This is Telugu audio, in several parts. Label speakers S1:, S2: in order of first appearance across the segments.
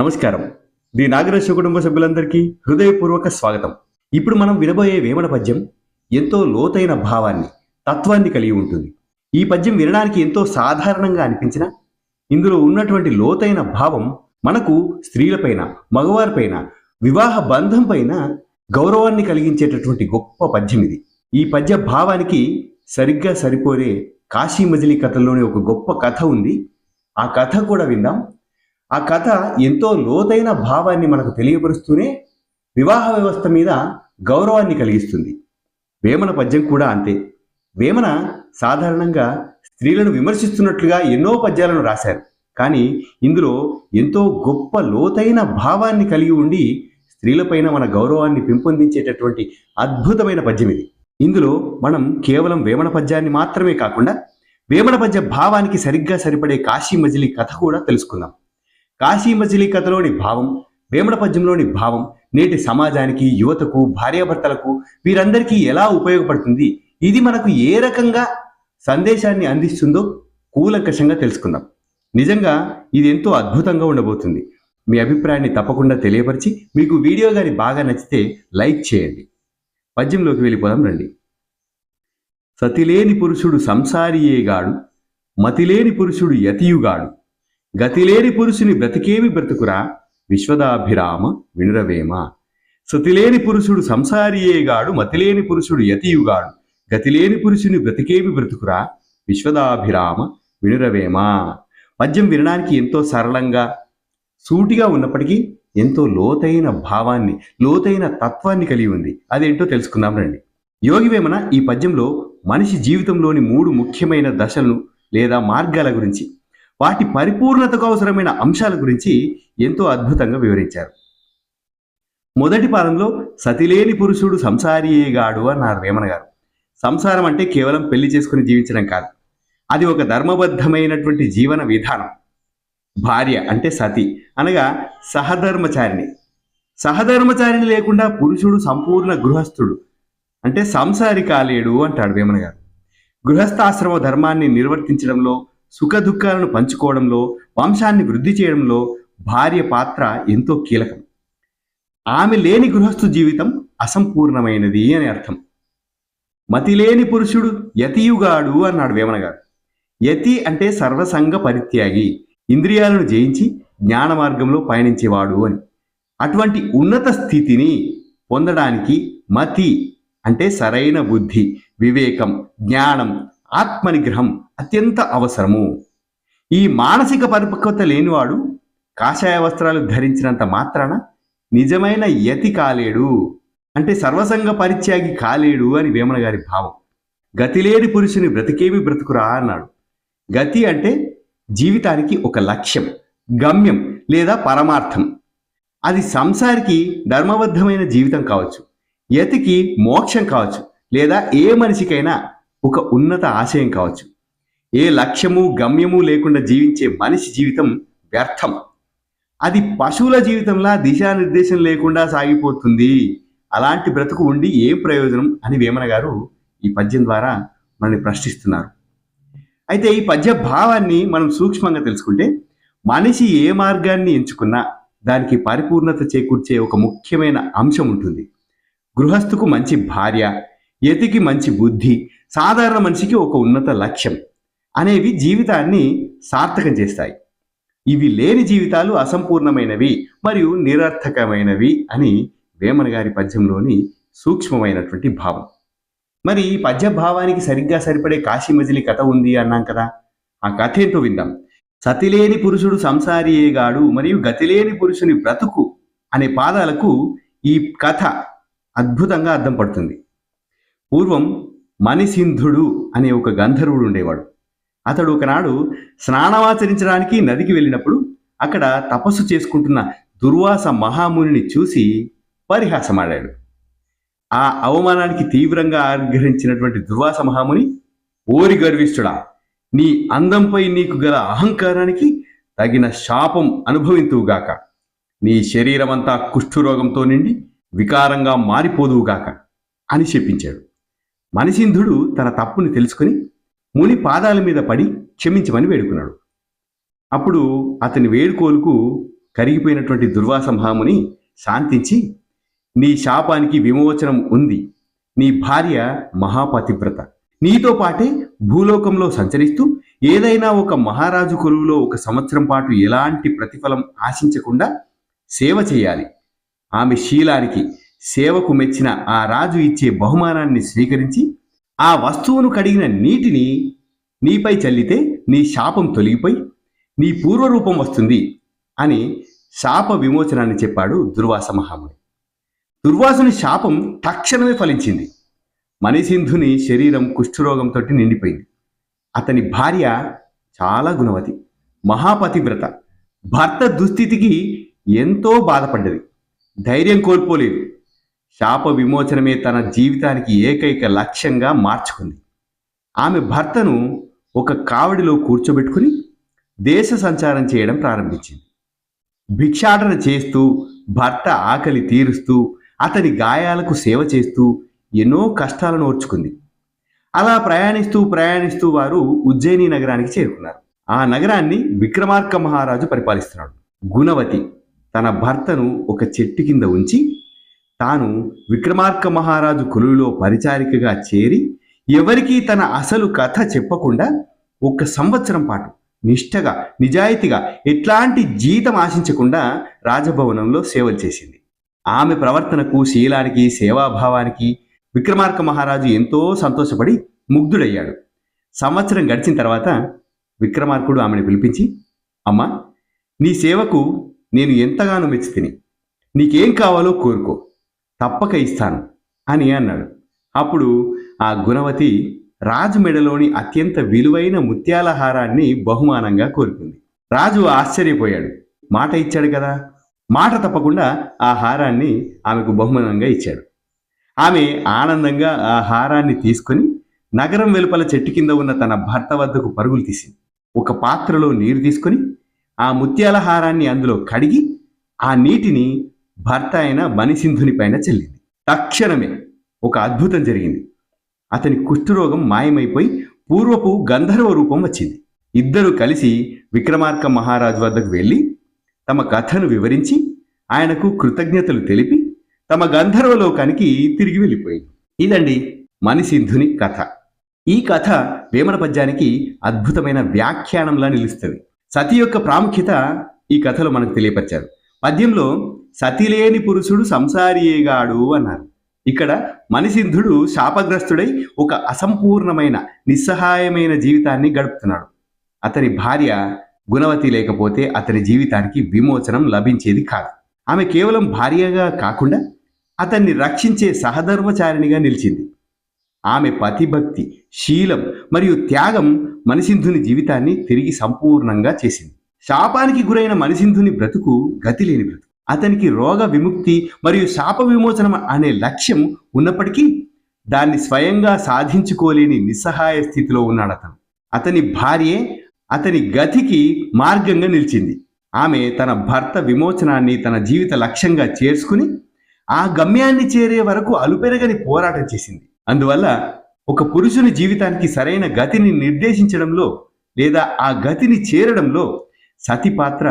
S1: నమస్కారం. ది నాగరాజ కుటుంబ సభ్యులందరికీ హృదయపూర్వక స్వాగతం. ఇప్పుడు మనం వినబోయే వేమన పద్యం ఎంతో లోతైన భావాన్ని తత్వాన్ని కలిగి ఉంటుంది. ఈ పద్యం వినడానికి ఎంతో సాధారణంగా అనిపించిన ఇందులో ఉన్నటువంటి లోతైన భావం మనకు స్త్రీలపైన మగవారిపైన వివాహ బంధం పైన గౌరవాన్ని కలిగించేటటువంటి గొప్ప పద్యం ఇది. ఈ పద్య భావానికి సరిగ్గా సరిపోయే కాశీ మజిలీ కథల్లోని ఒక గొప్ప కథ ఉంది. ఆ కథ కూడా విందాం. ఆ కథ ఎంతో లోతైన భావాన్ని మనకు తెలియపరుస్తూనే వివాహ వ్యవస్థ మీద గౌరవాన్ని కలిగిస్తుంది. వేమన పద్యం కూడా అంతే. వేమన సాధారణంగా స్త్రీలను విమర్శిస్తున్నట్లుగా ఎన్నో పద్యాలను రాశారు. కానీ ఇందులో ఎంతో గొప్ప లోతైన భావాన్ని కలిగి ఉండి స్త్రీలపైన మన గౌరవాన్ని పెంపొందించేటటువంటి అద్భుతమైన పద్యం ఇది. ఇందులో మనం కేవలం వేమన పద్యాన్ని మాత్రమే కాకుండా వేమన పద్య భావానికి సరిగ్గా సరిపడే కాశీ మజిలీ కథ కూడా తెలుసుకుందాం. కాశీ మజిలీ కథలోని భావం వేమన పద్యంలోని భావం నేటి సమాజానికి యువతకు భార్యాభర్తలకు వీరందరికీ ఎలా ఉపయోగపడుతుంది? ఇది మనకు ఏ రకంగా సందేశాన్ని అందిస్తుందో కూలంకషంగా తెలుసుకుందాం. నిజంగా ఇది ఎంతో అద్భుతంగా ఉండబోతుంది. మీ అభిప్రాయాన్ని తప్పకుండా తెలియపరిచి మీకు వీడియో కానీ బాగా నచ్చితే లైక్ చేయండి. పద్యంలోకి వెళ్ళిపోదాం రండి. సతిలేని పురుషుడు సంసారియేగాడు మతిలేని పురుషుడు యతియుగాడు. గతిలేని పురుషుని బ్రతికేమి బ్రతుకురా? విశ్వదాభిరామ వినురవేమ. సతిలేని పురుషుడు సంసారియేగాడు మతిలేని పురుషుడు యతియుగాడు. గతిలేని పురుషుని బ్రతికేమి బ్రతుకురా? విశ్వదాభిరామ వినురవేమ. పద్యం వినడానికి ఎంతో సరళంగా సూటిగా ఉన్నప్పటికీ ఎంతో లోతైన భావాన్ని లోతైన తత్వాన్ని కలిగి ఉంది. అదేంటో తెలుసుకుందాం రండి. యోగివేమన ఈ పద్యంలో మనిషి జీవితంలోని మూడు ముఖ్యమైన దశలను లేదా మార్గాల గురించి వాటి పరిపూర్ణతకు అవసరమైన అంశాల గురించి ఎంతో అద్భుతంగా వివరించారు. మొదటి పాదంలో సతిలేని పురుషుడు సంసారీయేగాడు అన్నారు వేమన గారు. సంసారం అంటే కేవలం పెళ్ళి చేసుకుని జీవించడం కాదు. అది ఒక ధర్మబద్ధమైనటువంటి జీవన విధానం. భార్య అంటే సతి అనగా సహధర్మచారిణి. సహధర్మచారిణి లేకుండా పురుషుడు సంపూర్ణ గృహస్థుడు అంటే సంసారి కాలేడు అంటాడు వేమన గారు. గృహస్థాశ్రమ ధర్మాన్ని నిర్వర్తించడంలో సుఖ దుఃఖాలను పంచుకోవడంలో వంశాన్ని వృద్ధి చేయడంలో భార్య పాత్ర ఎంతో కీలకం. ఆమె లేని గృహస్థు జీవితం అసంపూర్ణమైనది అని అర్థం. మతిలేని పురుషుడు యతియుగాడు అన్నాడు వేమన గారు యతి అంటే సర్వసంగ పరిత్యాగి ఇంద్రియాలను జయించి జ్ఞాన మార్గంలో పయనించేవాడు అని. అటువంటి ఉన్నత స్థితిని పొందడానికి మతి అంటే సరైన బుద్ధి వివేకం జ్ఞానం ఆత్మనిగ్రహం అత్యంత అవసరము. ఈ మానసిక పరిపక్వత లేనివాడు కాషాయ వస్త్రాలు ధరించినంత మాత్రాన నిజమైన యతి కాలేడు. అంటే సర్వసంగ పరిత్యాగి కాలేడు అని వేమన గారి భావం. గతిలేని పురుషుని బ్రతికేమి బ్రతుకురా అన్నాడు. గతి అంటే జీవితానికి ఒక లక్ష్యం గమ్యం లేదా పరమార్థం. అది సంసారికి ధర్మబద్ధమైన జీవితం కావచ్చు యతికి మోక్షం కావచ్చు లేదా ఏ మనిషికైనా ఒక ఉన్నత ఆశయం కావచ్చు. ఏ లక్ష్యము గమ్యము లేకుండా జీవించే మనిషి జీవితం వ్యర్థం. అది పశువుల జీవితంలా దిశానిర్దేశం లేకుండా సాగిపోతుంది. అలాంటి బ్రతుకు ఉండి ఏం ప్రయోజనం అని వేమన గారు ఈ పద్యం ద్వారా మనల్ని ప్రశ్నిస్తున్నారు. అయితే ఈ పద్య భావాన్ని మనం సూక్ష్మంగా తెలుసుకుంటే మనిషి ఏ మార్గాన్ని ఎంచుకున్నా దానికి పరిపూర్ణత చేకూర్చే ఒక ముఖ్యమైన అంశం ఉంటుంది. గృహస్థుకు మంచి భార్య యతికి మంచి బుద్ధి సాధారణ మనిషికి ఒక ఉన్నత లక్ష్యం అనేవి జీవితాన్ని సార్థకం చేస్తాయి. ఇవి లేని జీవితాలు అసంపూర్ణమైనవి మరియు నిరర్థకమైనవి అని వేమన గారి పద్యంలోని సూక్ష్మమైనటువంటి భావం. మరి ఈ పద్య భావానికి సరిగ్గా సరిపడే కాశీ మజిలీ కథ ఉంది అన్నాం కదా. ఆ కథ ఏంటో విందాం. సతిలేని పురుషుడు సంసారియేగాడు మరియు గతిలేని పురుషుని బ్రతుకు అనే పాదాలకు ఈ కథ అద్భుతంగా అర్థం పడుతుంది. పూర్వం మణిసింధుడు అనే ఒక గంధర్వుడు ఉండేవాడు. అతడు ఒకనాడు స్నానమాచరించడానికి నదికి వెళ్ళినప్పుడు అక్కడ తపస్సు చేసుకుంటున్న దుర్వాస మహామునిని చూసి పరిహాసమాడాడు. ఆ అవమానానికి తీవ్రంగా ఆగ్రహించినటువంటి దుర్వాస మహాముని ఓరి గర్విష్ఠుడా నీ అందంపై నీకు గల అహంకారానికి తగిన శాపం అనుభవింతువుగాక నీ శరీరమంతా కుష్ఠురోగంతో నిండి వికారంగా మారిపోదువుగాక అని చెప్పించాడు మనిసింధుడు తన తప్పుని తెలుసుకుని ముని పాదాల మీద పడి క్షమించమని వేడుకున్నాడు. అప్పుడు అతని వేడుకోలుకు కరిగిపోయినటువంటి దుర్వాస మహాముని శాంతించి నీ శాపానికి విమోచనం ఉంది. నీ భార్య మహాపతివ్రత. నీతో పాటే భూలోకంలో సంచరిస్తూ ఏదైనా ఒక మహారాజు కొలువులో ఒక సంవత్సరం పాటు ఎలాంటి ప్రతిఫలం ఆశించకుండా సేవ చేయాలి. ఆమె శీలానికి సేవకు మెచ్చిన ఆ రాజు ఇచ్చే బహుమానాన్ని స్వీకరించి ఆ వస్తువును కడిగిన నీటిని నీపై చల్లితే నీ శాపం తొలగిపోయి నీ పూర్వరూపం వస్తుంది అని శాప విమోచనాన్ని చెప్పాడు దుర్వాస మహాముని. దుర్వాసుని శాపం తక్షణమే ఫలించింది. మణిసింధుని శరీరం కుష్ఠరోగంతో నిండిపోయింది. అతని భార్య చాలా గుణవతి మహాపతివ్రత భర్త దుస్థితికి ఎంతో బాధపడ్డది. ధైర్యం కోల్పోలేదు. శాప విమోచనమే తన జీవితానికి ఏకైక లక్ష్యంగా మార్చుకుంది. ఆమె భర్తను ఒక కావడిలో కూర్చోబెట్టుకుని దేశ సంచారం చేయడం ప్రారంభించింది. భిక్షాటన చేస్తూ భర్త ఆకలి తీరుస్తూ అతని గాయాలకు సేవ చేస్తూ ఎన్నో కష్టాలను ఓర్చుకుంది అలా ప్రయాణిస్తూ ప్రయాణిస్తూ వారు ఉజ్జయిని నగరానికి చేరుకున్నారు. ఆ నగరాన్ని విక్రమార్క మహారాజు పరిపాలిస్తున్నాడు. గుణవతి తన భర్తను ఒక చెట్టు కింద ఉంచి తాను విక్రమార్క మహారాజు కొలువులో పరిచారికగా చేరి ఎవరికీ తన అసలు కథ చెప్పకుండా ఒక సంవత్సరం పాటు నిష్ఠగా నిజాయితీగా ఎట్లాంటి జీతం ఆశించకుండా రాజభవనంలో సేవలు చేసింది. ఆమె ప్రవర్తనకు శీలానికి సేవాభావానికి విక్రమార్క మహారాజు ఎంతో సంతోషపడి ముగ్ధుడయ్యాడు. సంవత్సరం గడిచిన తర్వాత విక్రమార్కుడు ఆమెను పిలిపించి అమ్మా నీ సేవకు నేను ఎంతగానో మెచ్చుతిని. నీకేం కావాలో కోరుకో. తప్పక ఇస్తాను అని అన్నాడు. అప్పుడు ఆ గుణవతి రాజు మెడలోని అత్యంత విలువైన ముత్యాల హారాన్ని బహుమానంగా కోరుకుంది. రాజు ఆశ్చర్యపోయాడు. మాట ఇచ్చాడు కదా? మాట తప్పకుండా ఆ హారాన్ని ఆమెకు బహుమానంగా ఇచ్చాడు. ఆమె ఆనందంగా ఆ హారాన్ని తీసుకొని నగరం వెలుపల చెట్టు కింద ఉన్న తన భర్త వద్దకు పరుగులు తీసింది. ఒక పాత్రలో నీరు తీసుకొని ఆ ముత్యాల హారాన్ని అందులో కడిగి ఆ నీటిని భర్త అయిన బనిసింధుని పైన చెల్లింది. తక్షణమే ఒక అద్భుతం జరిగింది. అతని కుష్ఠరోగం మాయమైపోయి పూర్వపు గంధర్వ రూపం వచ్చింది. ఇద్దరు కలిసి విక్రమార్క మహారాజు వద్దకు వెళ్ళి తమ కథను వివరించి ఆయనకు కృతజ్ఞతలు తెలిపి తమ గంధర్వలోకానికి తిరిగి వెళ్ళిపోయింది ఇదండి మణిసింధుని కథ. ఈ కథ వేమన పద్యానికి అద్భుతమైన వ్యాఖ్యానంలా నిలుస్తుంది. సతి యొక్క ప్రాముఖ్యత ఈ కథలో మనకు తెలియపరిచారు. పద్యంలో సతిలేని పురుషుడు సంసారియేగాడు అన్నారు. ఇక్కడ మనిసింధుడు శాపగ్రస్తుడై ఒక అసంపూర్ణమైన నిస్సహాయమైన జీవితాన్ని గడుపుతున్నాడు. అతని భార్య గుణవతి లేకపోతే అతని జీవితానికి విమోచనం లభించేది కాదు. ఆమె కేవలం భార్యగా కాకుండా అతన్ని రక్షించే సహధర్మచారిణిగా నిలిచింది. ఆమె పతిభక్తి శీలం మరియు త్యాగం మనిసింధుని జీవితాన్ని తిరిగి సంపూర్ణంగా చేసింది. శాపానికి గురైన మనిసింధుని బ్రతుకు గతిలేని బ్రతుకు. అతనికి రోగ విముక్తి మరియు శాప విమోచనం అనే లక్ష్యం ఉన్నప్పటికీ దాన్ని స్వయంగా సాధించుకోలేని నిస్సహాయ స్థితిలో ఉన్నాడు అతను. అతని భార్యే అతని గతికి మార్గంగా నిలిచింది. ఆమె తన భర్త విమోచనాన్ని తన జీవిత లక్ష్యంగా చేర్చుకుని ఆ గమ్యాన్ని చేరే వరకు అలుపెరగని పోరాటం చేసింది. అందువల్ల ఒక పురుషుని జీవితానికి సరైన గతిని నిర్దేశించడంలో లేదా ఆ గతిని చేరడంలో సతి పాత్ర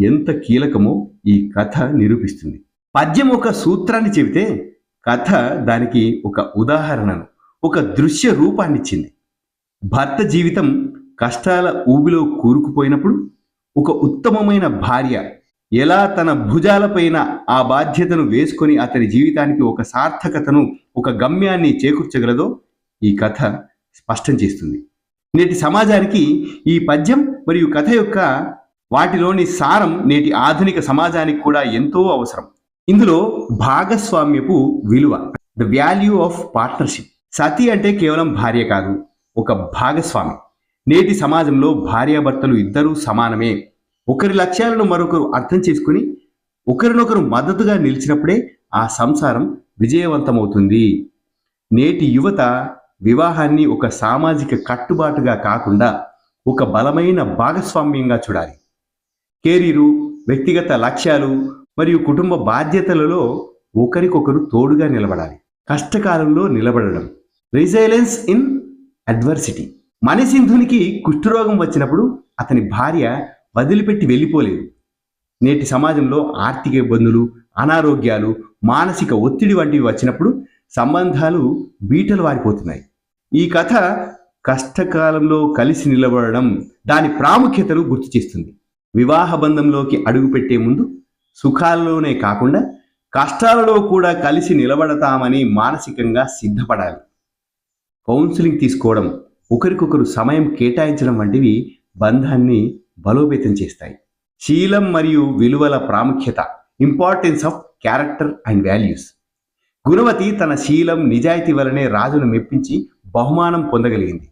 S1: ఎంత కీలకమో ఈ కథ నిరూపిస్తుంది. పద్యం ఒక సూత్రాన్ని చెబితే కథ దానికి ఒక ఉదాహరణను ఒక దృశ్య రూపాన్నిచ్చింది. భర్త జీవితం కష్టాల ఊబిలో కూరుకుపోయినప్పుడు ఒక ఉత్తమమైన భార్య ఎలా తన భుజాలపైన ఆ బాధ్యతను వేసుకొని అతని జీవితానికి ఒక సార్థకతను ఒక గమ్యాన్ని చేకూర్చగలదో ఈ కథ స్పష్టం చేస్తుంది. నేటి సమాజానికి ఈ పద్యం మరియు కథ యొక్క వాటిలోని సారం నేటి ఆధునిక సమాజానికి కూడా ఎంతో అవసరం. ఇందులో భాగస్వామ్యపు విలువ ద వాల్యూ ఆఫ్ పార్ట్నర్షిప్ సతి అంటే కేవలం భార్య కాదు ఒక భాగస్వామి. నేటి సమాజంలో భార్యాభర్తలు ఇద్దరూ సమానమే. ఒకరి లక్ష్యాలను మరొకరు అర్థం చేసుకుని ఒకరినొకరు మద్దతుగా నిలిచినప్పుడే ఆ సంసారం విజయవంతమవుతుంది. నేటి యువత వివాహాన్ని ఒక సామాజిక కట్టుబాటుగా కాకుండా ఒక బలమైన భాగస్వామ్యంగా చూడాలి. కెరీరు వ్యక్తిగత లక్ష్యాలు మరియు కుటుంబ బాధ్యతలలో ఒకరికొకరు తోడుగా నిలబడాలి. కష్టకాలంలో నిలబడడం. Resilience in adversity. మణిసింధునికి కుష్ఠరోగం వచ్చినప్పుడు అతని భార్య వదిలిపెట్టి వెళ్ళిపోలేదు. నేటి సమాజంలో ఆర్థిక ఇబ్బందులు అనారోగ్యాలు మానసిక ఒత్తిడి వంటివి వచ్చినప్పుడు సంబంధాలు బీటలు వారిపోతున్నాయి. ఈ కథ కష్టకాలంలో కలిసి నిలబడడం దాని ప్రాముఖ్యతను గుర్తు చేస్తుంది. వివాహ బంధంలోకి అడుగుపెట్టే ముందు సుఖాల్లోనే కాకుండా కష్టాలలో కూడా కలిసి నిలబడతామని మానసికంగా సిద్ధపడాలి. కౌన్సిలింగ్ తీసుకోవడం ఒకరికొకరు సమయం కేటాయించడం వంటివి బంధాన్ని బలోపేతం చేస్తాయి. శీలం మరియు విలువల ప్రాముఖ్యత importance of character and values గుణవతి తన శీలం నిజాయితీ వలనే రాజును మెప్పించి బహుమానం పొందగలిగింది.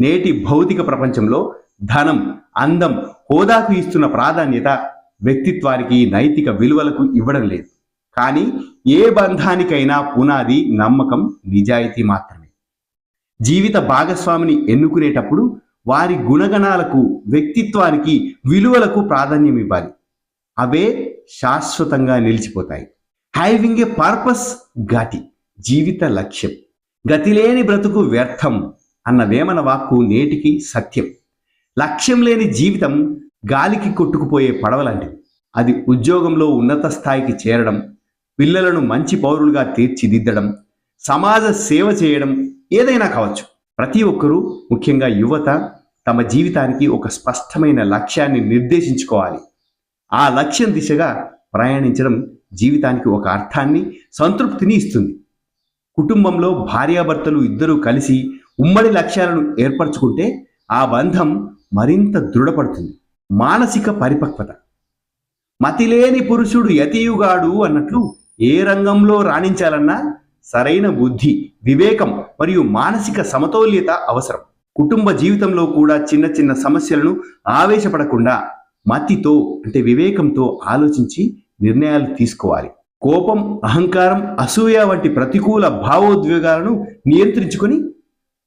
S1: నేటి భౌతిక ప్రపంచంలో ధనం అందం హోదాకు ఇస్తున్న ప్రాధాన్యత వ్యక్తిత్వానికి నైతిక విలువలకు ఇవ్వడం లేదు. కానీ ఏ బంధానికైనా పునాది నమ్మకం నిజాయితీ మాత్రమే. జీవిత భాగస్వామిని ఎన్నుకునేటప్పుడు వారి గుణగణాలకు వ్యక్తిత్వానికి విలువలకు ప్రాధాన్యం ఇవ్వాలి. అవే శాశ్వతంగా నిలిచిపోతాయి. హ్యావింగ్ ఏ పర్పస్ గతి జీవిత లక్ష్యం. గతిలేని బ్రతుకు వ్యర్థం అన్న వేమన వాక్కు నేటికి సత్యం. లక్ష్యం లేని జీవితం గాలికి కొట్టుకుపోయే పడవలాంటిది. అది ఉద్యోగంలో ఉన్నత స్థాయికి చేరడం పిల్లలను మంచి పౌరులుగా తీర్చిదిద్దడం సమాజ సేవ చేయడం ఏదైనా కావచ్చు. ప్రతి ఒక్కరూ ముఖ్యంగా యువత తమ జీవితానికి ఒక స్పష్టమైన లక్ష్యాన్ని నిర్దేశించుకోవాలి. ఆ లక్ష్యం దిశగా ప్రయాణించడం జీవితానికి ఒక అర్థాన్ని సంతృప్తిని ఇస్తుంది. కుటుంబంలో భార్యాభర్తలు ఇద్దరూ కలిసి ఉమ్మడి లక్ష్యాలను ఏర్పరచుకుంటే ఆ బంధం మరింత దృఢపడుతుంది. మానసిక పరిపక్వత. మతిలేని పురుషుడు యతియుగాడు అన్నట్లు ఏ రంగంలో రాణించాలన్నా సరైన బుద్ధి వివేకం మరియు మానసిక సమతౌల్యత అవసరం. కుటుంబ జీవితంలో కూడా చిన్న చిన్న సమస్యలను ఆవేశపడకుండా మతితో అంటే వివేకంతో ఆలోచించి నిర్ణయాలు తీసుకోవాలి. కోపం అహంకారం అసూయ వంటి ప్రతికూల భావోద్వేగాలను నియంత్రించుకొని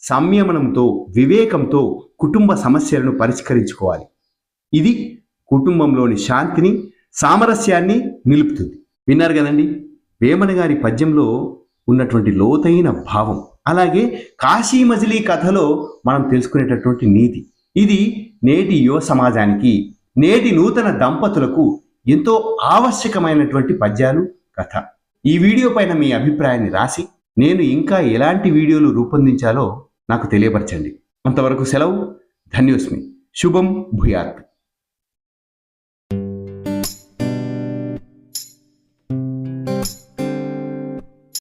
S1: సంయమనంతో వివేకంతో కుటుంబ సమస్యలను పరిష్కరించుకోవాలి. ఇది కుటుంబంలోని శాంతిని సామరస్యాన్ని నిలుపుతుంది. విన్నారు కదండి? వేమన గారి పద్యంలో ఉన్నటువంటి లోతైన భావం. అలాగే కాశీ మజిలీ కథలో మనం తెలుసుకునేటటువంటి నీతి. ఇది నేటి యువ సమాజానికి నేటి నూతన దంపతులకు ఎంతో ఆవశ్యకమైనటువంటి పద్యాలు కథ. ఈ వీడియో పైన మీ అభిప్రాయాన్ని రాసి నేను ఇంకా ఎలాంటి వీడియోలు రూపొందించాలో నాకు తెలియపరచండి. అంతవరకు సెలవు. ధన్యోస్మి. శుభం భూయాత్.